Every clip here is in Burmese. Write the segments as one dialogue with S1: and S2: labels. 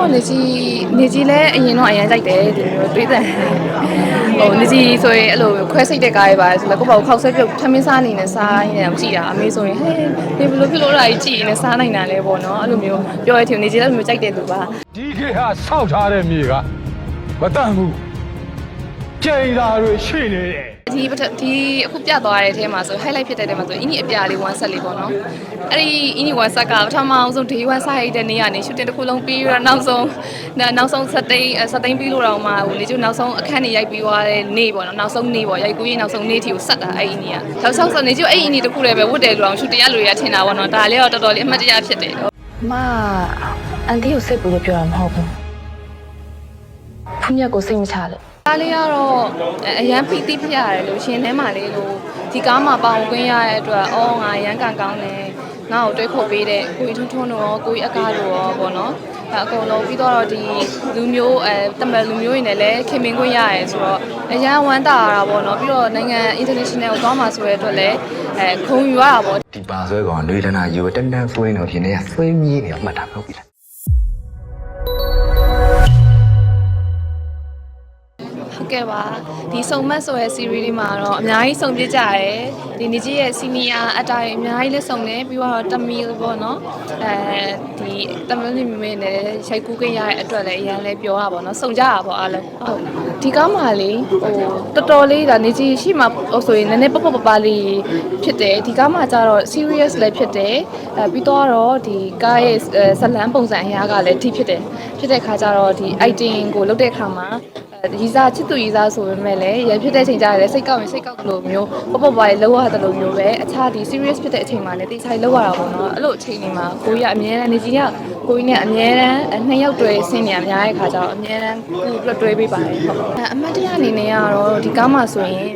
S1: တော့နေကြီးနေကြီးလည်းအရင်တော့အရန်ကြိုက်တယ်ဒီလိုတွေးတယ်ဟိုနေကြီးဆိုရင်အဲ့လိုခွဲစိတ်တဲ့ကားရပါဆိုတော့ကိုယ့်ဘာကိုခောက်ဆွဲပြုတ်ထမင်းစားအနေနဲ့စားနေတယ်ကြည့်တာအမေဆိုရင်ဟဲ့ဒီဘယ်လိုဖြစ်လို့လဲကြည့်နေစားနိုင်တာလဲပေါ့နော်အဲ့လိုမျိုးပြောရတဲ့နေကြီးလည်းမျိုးကြိုက်တဲ့သူပါ
S2: ဒီခေတ်ဟာစောက်ထားတဲ့မြေကမတန့်ဘူးကြိမ်သာတွေရှိနေတယ်
S1: ဒီပထဒီအခုပြသွားတဲ့အထဲမှာဆို highlight ဖြစ်တဲ့ထဲမှာဆိုအင်းကြီးအပြာလေး1 set လေးပေါ့နော်အဲ့ဒီအင်းကြီး1 set ကပထမအောင်ဆုံး day 1 set ရိုက်တဲ့နေ့ကနေ shooting တစ်ခုလုံးပြီးတော့နောက်ဆုံးနောက်ဆုံး set သိန်း set သိန်းပြီးလို့တော့မှဟိုလေကျနောက်ဆုံးအခန်းနေရိုက်ပြီးသွားတဲ့နေ့ပေါ့နော်နောက်ဆုံးနေ့ပေါ့ရိုက်ကူးရေးနောက်ဆုံးနေ့ထီကိုဆက်တာအဲ့ဒီနေ့ကနောက်ဆုံးဆက်နေကျအဲ့ဒီနေ့တစ်ခုလည်းပဲဝတ်တယ်လို့အောင် shooting ရလူတွေကထင်တာပေါ့နော်ဒါလေးတော့တော်တော်လေးအမှတ်တရဖြစ်တယ်
S3: မအန်တီကိုစိတ်ပူလို့ပြောတာမဟုတ်ဘူး ဖူးမြတ်ကိုစိတ်မချလို့
S1: ဒါလေးကတော့အရန်ဖိတိဖြစ်ရတယ်လို့ရှင်ထဲမှာလေးလို့ဒီကားမှာပေါင်ကွင်းရတဲ့အတွက်အော်ငါရန်ကန်ကောင်းတယ်ငါ့ကိုတွေးခုတ်ပေးတဲ့ကိုကြီးထွန်းထွန်းတို့ရောကိုကြီးအကားတို့ရောပေါ့နော်အဲအကုန်လုံးပြီးတော့ဒီလူမျိုးအဲတမန်လူမျိုးတွေနဲ့လည်းခင်မင်ခွင့်ရရဲဆိုတော့အရန်ဝမ်းသာရတာပေါ့နော်ပြီးတော့နိုင်ငံ international ကိုသွားမှာဆိုရတဲ့အတွက်လည်းအဲခုံယူရတာပေါ့
S4: ဒီပါဆွဲကောင်လွေလနာယူတန်းတန်းဆွဲနေတော့ဒီနေ့ကဆွဲမြည်နေတော့မှတ်တာမဟုတ်ပြီလား
S1: ဟု တ်ကဲ့ပါ ဒီစုံမတ်ဆိုတဲ့ series လေးမှာတော့အများကြီးစုံပြစ်ကြရတယ်ဒီနေကြီးရဲ့ senior အတိုင်းအများကြီးလည်းစုံတယ်ပြီးတော့တမီပေါ့နော်အဲဒီတမီလေးမိမေနဲ့ရိုက်ကူးခွင့်ရတဲ့အတွက်လည်းအရန်လည်းပြောတာပေါ့နော်စုံကြတာပေါ့အားလုံးဟုတ်ဒီကားမှာလေဟိုတော်တော်လေးဒါနေကြီးရှိမှဟိုဆိုရင်နည်းနည်းပပပပလေးဖြစ်တယ်ဒီကားမှာကျတော့ serious လည်းဖြစ်တယ်အဲပြီးတော့ဒီကားရဲ့ဇလန်းပုံစံအရာကလည်းထိဖြစ်တယ်ဖြစ်တဲ့ခါကျတော့ဒီ item ကိုလုပ်တဲ့အခါမှာရီစားချစ်သူရီစားဆိုပေမဲ့လည်းရဖြစ်တဲ့အချိန်ကျရင်လည်းစိတ်ကောက်ရင်စိတ်ကောက်လို့မျိုးပပပွားရေးလောက်ရတယ်လို့မျိုးပဲအခြားဒီ serious ဖြစ်တဲ့အချိန်မှာလည်းတိကျလောက်ရတာပေါ့နော်အဲ့လိုအချိန်တွေမှာကိုကြီးကအမြဲတမ်းနေကြီးကကိုကြီးနဲ့အမြဲတမ်းနှစ်ယောက်တွေ့ဆင်းနေရများတဲ့ခါကျတော့အမြဲတမ်းကိုတွဲပေးပါတယ်ဟုတ်အမတ်တရားအနေနဲ့ကတော့ဒီကားမှာဆိုရင်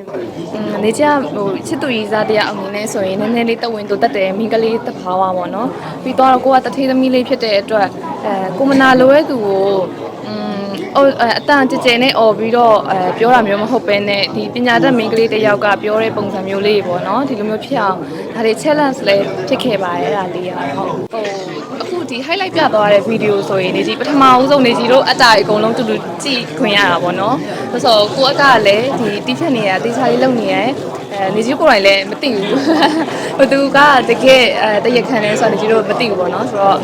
S1: နေကြဟိုချစ်သူရီစားတရားအနေနဲ့ဆိုရင်နည်းနည်းလေးတဝင်းတူတက်တယ်မိန်းကလေးတစ်ဖားပါပေါ့နော်ပြီးတော့ကိုကတထေးသမီးလေးဖြစ်တဲ့အတွက်အဲကိုမနာလိုရဲ့သူကိုอืม ဟိုအတန်ကြကြနဲ့អော်ပြီးတော့အဲပြောတာမျိုးမဟုတ်ပဲနဲ့ဒီပညာတတ်မိန်းကလေးတစ်ယောက်ကပြောတဲ့ပုံစံမျိုးလေးပေါ့နော်ဒီလိုမျိုးဖြစ်အောင်ဒါတွေ challenge လည်းဖြစ်ခဲ့ပါတယ်ဒါလေးอ่ะဟုတ်ဟိုအခုဒီ highlight ပြသွားတဲ့ဗီဒီယိုဆိုရင်နေကြီးပထမဦးဆုံးနေကြီးတို့အတားအကုန်လုံးတူတူကြည့်ခွင့်ရတာပေါ့နော်ဆိုတော့ကိုအကလည်းဒီတီးဖြတ်နေရတေးချာလေးလုပ်နေရအဲနေကြီးကိုယ်တိုင်လည်းမသိဘူးဘသူကတကယ်အဲတရက်ခံလဲဆိုတော့နေကြီးတို့မသိဘူးပေါ့နော်ဆိုတော့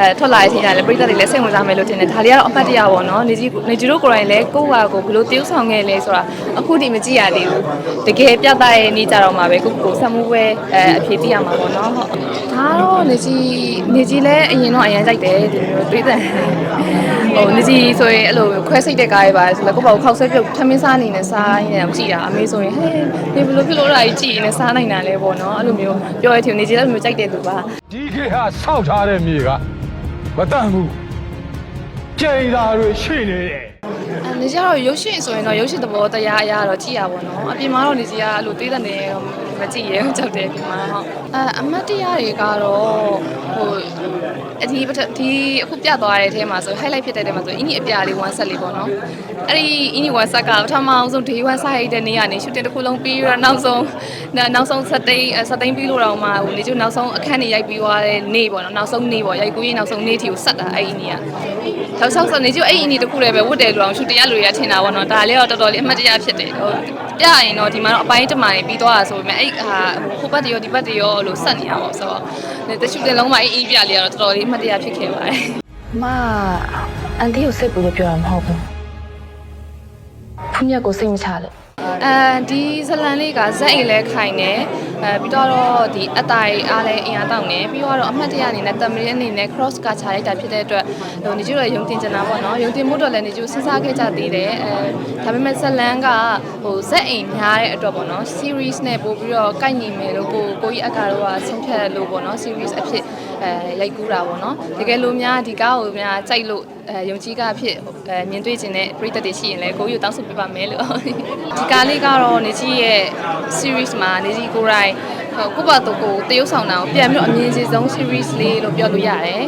S1: အဲထွက်လာတဲ့အချိန်ကျလည်းပြည်သက်တွေလည်းစိတ်ဝင်စားမယ်လို့ထင်တယ်ဒါလေးကတော့အမှတ်တရပေါ့နော်နေကြီးနေကြီးတို့ကိုယ်တိုင်လည်းကိုယ့်ဟာကိုယ်ဘယ်လိုတည်ဆောင်ခဲ့လဲဆိုတာအခုဒီမကြည့်ရသေးဘူးတကယ်ပြသရဲ့နေကြတော့မှာပဲကိုယ့်ကိုယ်ဆက်မှုပဲအဲအဖြေသိရမှာပေါ့နော်ဟုတ်ဒါတော့နေကြီးနေကြီးလည်းအရင်တော့အရန်ကြိုက်တယ်ဒီလိုတွေးတယ်ဟိုနေကြီးဆိုရင်အဲ့လိုခွဲစိတ်တဲ့ကားရပါဆိုတော့ကိုယ့်ဘာကိုခောက်ဆွဲပြုတ်ထမင်းစားအနေနဲ့စားနေတယ်ကြည့်တာအမေဆိုရင်ဟဲ့ဒီဘယ်လိုဖြစ်လို့လဲကြည့်နေစားနိုင်တာလဲပေါ့နော်အဲ့လိုမျိုးပြောရတဲ့နေကြီးလည်းမျိုးကြိုက်တဲ့သူပါ
S2: ဒီခေတ်ဟာစောက်ထားတဲ့မြေက မတန့်ဘူးကြိမ်သာတွေရှိနေတယ်
S1: အနေကျတော့ရုပ်ရှင်ဆိုရင်တော့ရုပ်ရှင်သဘောတရားအရာတော့ကြည့်ရပါတော့အပြင်မှာတော့နေစီကအဲ့လိုသေးတဲ့နေတော့မကြည့်ရဲဘူးကြောက်တယ်ဒီမှာဟုတ်အဲအမတ်တရားတွေကတော့ဟိုအ ဒီပထဒီအခုပြသွားတဲ့အထဲမှာဆို highlight ဖြစ်တဲ့ထဲမှာဆိုအင်းကြီးအပြာလေး1 set လေးပေါ့နော်အဲ့ဒီအင်းကြီး1 set ကပထမအောင်ဆုံး day 1 set ရိုက်တဲ့နေ့ကနေ shooting တစ်ခုလုံးပြီးတော့နောက်ဆုံးနောက်ဆုံး set သိန်း set သိန်းပြီးလို့တော့မှဟိုလေကျနောက်ဆုံးအခန်းနေရိုက်ပြီးသွားတဲ့နေ့ပေါ့နော်နောက်ဆုံးနေ့ပေါ့ရိုက်ကူးရေးနောက်ဆုံးနေ့ထီကိုဆက်တာအဲ့ဒီနေ့ကတော့ဆောက်ဆောက်နေကြအဲ့အင်းကြီးတစ်ခုလည်းပဲဝတ်တယ်လို့အောင်ရှူတရားလူတွေကထင်တာပေါ့နော်ဒါလေးတော့တော်တော်လေးအမှတ်တရဖြစ်တယ်ဟိုပြရင်တော့ဒီမှာတော့အပိုင်းတမိုင်ပြီးသွားတာဆိုပေမဲ့အဲ့ဟာဟိုဘက်တရောဒီဘက်တရောလို့ဆက်နေရပါဆိုတော့တရှူတင်လုံးမအေးအေးပြလေးကတော့တော်တော်လေးအမှတ်တရဖြစ်ခဲ့ပါတယ်
S3: မအန်တီကိုစိတ်ပူလို့ပြောတာမဟုတ်ဘူးဖူးမြတ်ကိုစိတ်မချလို့
S1: အဲဒီဇလန်လေးကဇက်အိမ်လဲခိုင်နေအဲပြီးတော့ဒီအတိုင်အားလဲအင်အားတောင်းနေပြီးတော့အမှတ်တရအနေနဲ့တမလီအနေနဲ့ cross ကခြာလိုက်တာဖြစ်တဲ့အတွက်ဟိုနေကျတော့ယုံတင်ချင်တာပေါ့နော်ယုံတင်မှုတော့လည်းနေကျစဉ်းစားခဲ့ကြသေးတယ်အဲဒါပေမဲ့ဇလန်ကဟိုဇက်အိမ်များတဲ့အတွက်ပေါ့နော် series နဲ့ပို့ပြီးတော့ကိုက်ညီမယ်လို့ကိုကိုကြီးအကာတော့ကဆုံးဖြတ်လို့ပေါ့နော် series အဖြစ် အဲရိုက်ကူးတာပေါ့နော်တကယ်လို့များဒီကားကိုများကြိုက်လို့အဲယုံကြည်ကအဖြစ်အဲမြင်တွေ့ခြင်းနဲ့ပြည်သက်တွေရှိရင်လည်းကိုကြီးကိုတောင်းဆိုပြပါမယ်လို့ဒီကားလေးကတော့နေကြီးရဲ့ series မှာနေကြီးကိုယ်တိုင်ဟိုကိုယ့်ဘာသူကိုတရုပ်ဆောင်တာကိုပြန်ပြီးတော့အမြင်ကြီးဆုံး series လေးလို့ပြောလို့ရတယ်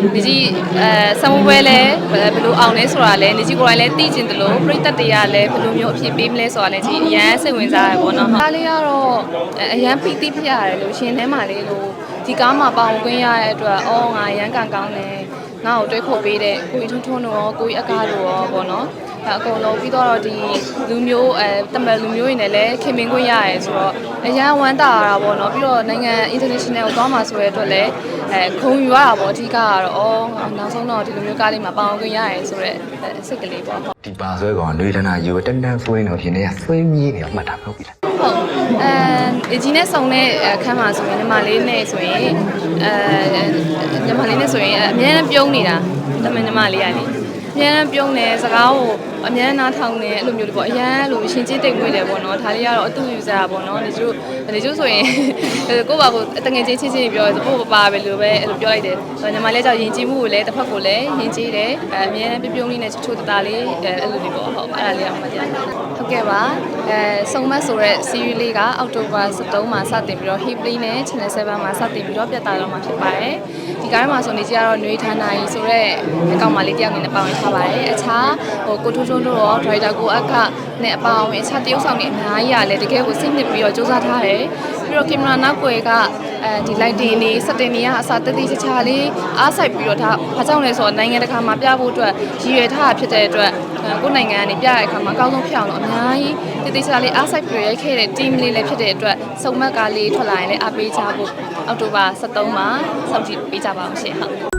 S1: နေကြီးအဲဆမ်မပွဲလဲဘယ်လိုအောင်လဲဆိုတာလဲနေကြီးကိုယ်တိုင်လဲသိကျင်တယ်လို့ပြည်သက်တွေကလည်းဘယ်လိုမျိုးအဖြစ်ပေးမလဲဆိုတာလဲကြီးအရန်စိတ်ဝင်စားရပေါ့နော်ကားလေးကတော့အရန်ပီတိဖြစ်ရတယ်လို့ရှင်ထဲမှာလေးလို့ ဒီကားမှာပေါင်ကွင်းရတဲ့အတွက်အော်ငါရန်ကန်ကောင်းတယ်ငါ့ကိုတွဲခေါ်ပေးတဲ့ကိုကြီးထွန်းထွန်းတို့ရောကိုကြီးအကားတို့ရောပေါ့နော်အဲအကုန်လုံးပြီးတော့ဒီလူမျိုးအဲတမန်လူမျိုးတွေနဲ့လည်းခင်မင်ခွင့်ရရဲဆိုတော့အရန်ဝမ်းသာရတာပေါ့နော်ပြီးတော့နိုင်ငံ international ကိုသွားမှာဆိုတဲ့အတွက်လည်း အဲခုံယူရတာပေါ့အဓိကကတော့အော်နောက်ဆုံးတော့ဒီလိုမျိုးကားလေးမှာပေါအောင်ခွင့်ရရဲဆိုတော့စိတ်ကလေးပေါ့ဟုတ်
S4: ဒီပါဆွဲကောင်ຫນွေတနာယူတန်းတန်းဆွဲနေတော့ဒီနေ့ကဆွဲမြည်နေတော့မှတ်တာပဲဟုတ်ပြီလား
S1: ဟုတ်အဲဒီနဲ့ဆောင်တဲ့အခန်းမှာဆိုရင်ညီမလေးနဲ့ဆိုရင်အဲညီမလေးနဲ့ဆိုရင်အများနဲ့ပြုံးနေတာတမန်ညီမလေးကလေ အများနဲ့ပြုံးတယ်စကားကိုအများနားထောင်တယ်အဲ့လိုမျိုးတွေပေါ့အရန်လိုရှင်ချင်းတိတ်ငွေတယ်ပေါ့နော်ဒါလေးကတော့အတူယူစားတာပေါ့နော်ဒီကျို့ဒီကျို့ဆိုရင်ကိုယ့်ဘာကိုတငယ်ချင်းချင်းချင်းပြောတယ်ကိုယ့်ဘာပါပဲလို့ပဲအဲ့လိုပြောလိုက်တယ်ညီမလေးကြောင့်ယဉ်ကျေးမှုကိုလည်းတစ်ဖက်ကိုလည်းယဉ်ကျေးတယ်အဲအများနဲ့ပြုံးပြုံးလေးနဲ့ချိုးချိုးတသားလေးအဲ့လိုတွေပေါ့ဟုတ်အဲ့ဒါလေးအောင်မှတ်ကြဟုတ်ကဲ့ပါအဲစုံမတ်ဆိုတဲ့ series လေးကအောက်တိုဘာ23မှာစတင်ပြီးတော့ Hipley နဲ့ Channel 7မှာစတင်ပြီးတော့ပြသတော့မှာဖြစ်ပါတယ်ဒီကားမှာဆိုနေကြတော့ຫນွေဌာနာကြီးဆိုတဲ့အကောင်မလေးတယောက်နေနဲ့ပါဝင်ထားပါတယ်အခြားဟိုကိုထိုးထိုးတို့ရော driver ကိုအခနဲ့အပါအဝင်အခြားတရုပ်ဆောင်တွေအများကြီးရတယ်တကယ်ကိုစိတ်နှစ်ပြီးတော့စူးစမ်းထားတယ်ပြီးတော့ကင်မရာနောက်ွယ်ကအဲဒီ lighting တွေ setting တွေကအစားတသိချာချာလေးအားစိုက်ပြီးတော့ဒါဘာကြောင့်လဲဆိုတော့နိုင်ငံတကာမှာပြဖို့အတွက်ရည်ရွယ်ထားတာဖြစ်တဲ့အတွက်ကိုယ်နိုင်ငံကနေပြရတဲ့အခါမှာအကောင်းဆုံးဖြစ်အောင်လို့အများကြီးတသိချာလေးအားစိုက်ပြီးရိုက်ခဲ့တဲ့ team လေးလည်းဖြစ်တဲ့အတွက်စုံမက်ကားလေးထွက်လာရင်လည်းအားပေးကြဖို့အောက်တိုဘာ23မှာစောင့်ကြည့်ပေးကြပါအောင်ရှင်ဟုတ်